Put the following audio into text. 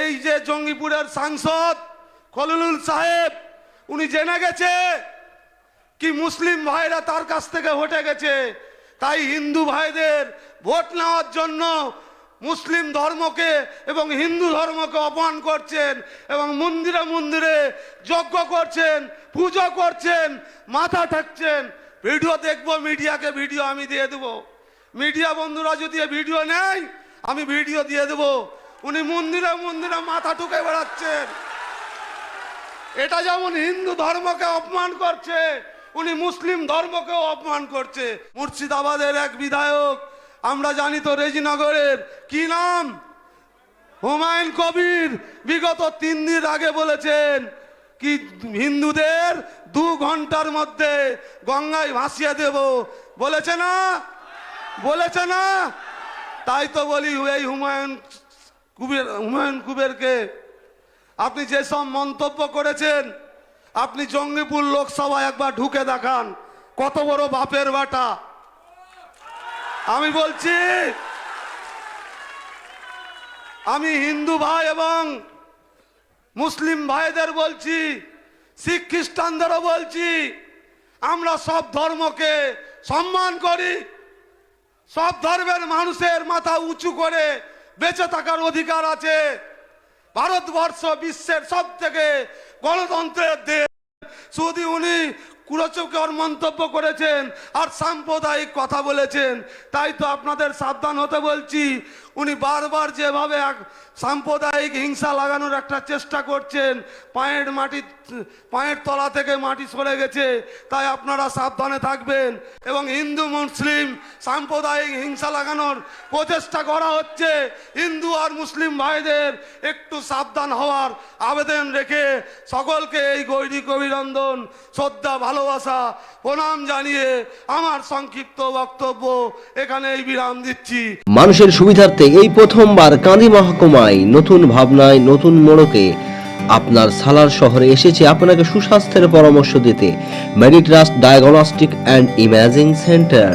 এই যে জঙ্গিপুরের সাংসদ খলিলুল সাহেব, উনি জেনে গেছে কি মুসলিম ভাইরা তার কাছ থেকে হটে গেছে। তাই হিন্দু ভাইদের ভোট নেওয়ার জন্য মুসলিম ধর্মকে এবং হিন্দু ধর্মকে অপমান করছেন এবং মন্দিরে মন্দিরে যজ্ঞ করছেন, পুজো করছেন, মাথা ঠাকছেন। ভিডিও দেখব, মিডিয়াকে ভিডিও আমি দিয়ে দেবো। মিডিয়া বন্ধুরা যদি ভিডিও নেয়, আমি ভিডিও দিয়ে দেবো। উনি মন্দিরে মন্দিরে মাথা ঠুকে বেড়াচ্ছেন। এটা যেমন হিন্দু ধর্মকে অপমান করছে, উনি মুসলিম ধর্মকেও অপমান করছে। মুর্শিদাবাদের এক বিধায়ক, আমরা জানি তো রেজিনগরের, কি নাম? হুমায়ুন কবির বিগত তিন দিন আগে বলেছেন কি হিন্দুদের দু ঘণ্টার মধ্যে গঙ্গায় ভাসিয়ে দেব। বলেছে না? বলেছে না? তাই তো বলি এই হুমায়ুন কুবের, হুমায়ুন কুবেরকে আপনি যেসব মন্তব্য করেছেন, আপনি জঙ্গিপুর লোকসভা একবার ঢুকে দেখান, কত বড় বাপের বাটা। আমি বলছি, আমি হিন্দু ভাই এবং মুসলিম ভাইদের বলছি, শিখ খ্রিস্টানদেরও বলছি, আমরা সব ধর্মকে সম্মান করি, সব ধর্মের মানুষের মাথা উঁচু করে বেঁচে থাকার অধিকার আছে। ভারতবর্ষ বিশ্বের সব থেকে গণতন্ত্রের দেশ। শুধু উনি কুরচকর মন্তব্য করেছেন আর সাম্প্রদায়িক কথা বলেছেন। তাই তো আপনাদের সাবধান হতে বলছি, উনি বারবার যেভাবে এক সাম্প্রদায়িক হিংসা লাগানোর একটা চেষ্টা করছেন, পায়ের মাটি, পায়ের তলা থেকে মাটি সরে গেছে, তাই আপনারা সাবধানে থাকবেন এবং হিন্দু, মুসলিম সাম্প্রদায়িক হিংসা লাগানোর প্রচেষ্টা করা হচ্ছে। হিন্দু আর মুসলিম ভাইদের একটু সাবধান হওয়ার আবেদন রেখে সকলকে এই গৈরিক অভিনন্দন, শ্রদ্ধা ভালোবাসা, প্রণাম জানিয়ে আমার সংক্ষিপ্ত বক্তব্য এখানে এই বিরাম দিচ্ছি। মানুষের সুবিধার্থে এই প্রথমবার কাঁদি মহকুমায় নতুন ভাবনায় নতুন মোড়কে আপনার সালার শহরে এসেছে আপনাকে সুস্বাস্থ্যের পরামর্শ দিতে। Meditrust diagnostic and imaging centre